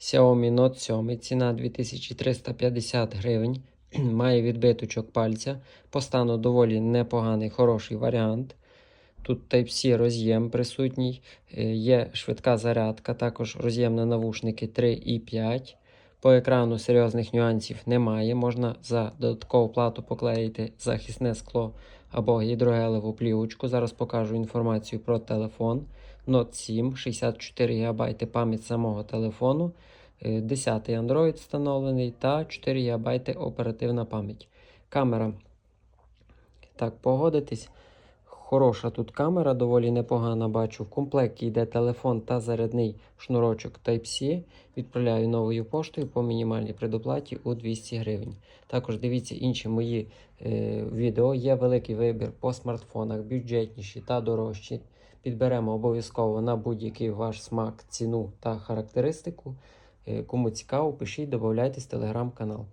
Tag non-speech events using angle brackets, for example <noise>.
Xiaomi Note 7, ціна 2350 гривень. <clears throat> Має відбиточок пальця. По стану доволі непоганий, хороший варіант. Тут Type-C роз'єм присутній, е, є швидка зарядка, також роз'єм на навушники 3 і 5. По екрану серйозних нюансів немає. Можна за додаткову плату поклеїти захисне скло або гідрогелеву плівочку. Зараз покажу інформацію про телефон. Note 7, 64 ГБ пам'ять самого телефону, е, 10 Android встановлений та 4 ГБ оперативна пам'ять. Камера. Так, погодитись. Хороша тут камера, доволі непогана бачу. В комплекті йде телефон та зарядний шнурочок Type-C. Відправляю новою поштою по мінімальній предоплаті у 200 гривень. Також дивіться інші мої е, відео. Є великий вибір по смартфонах, бюджетніші та дорожчі. Підберемо обов'язково на будь-який ваш смак, ціну та характеристику. Е, Кому цікаво, пишіть, додавайтесь в телеграм-канал.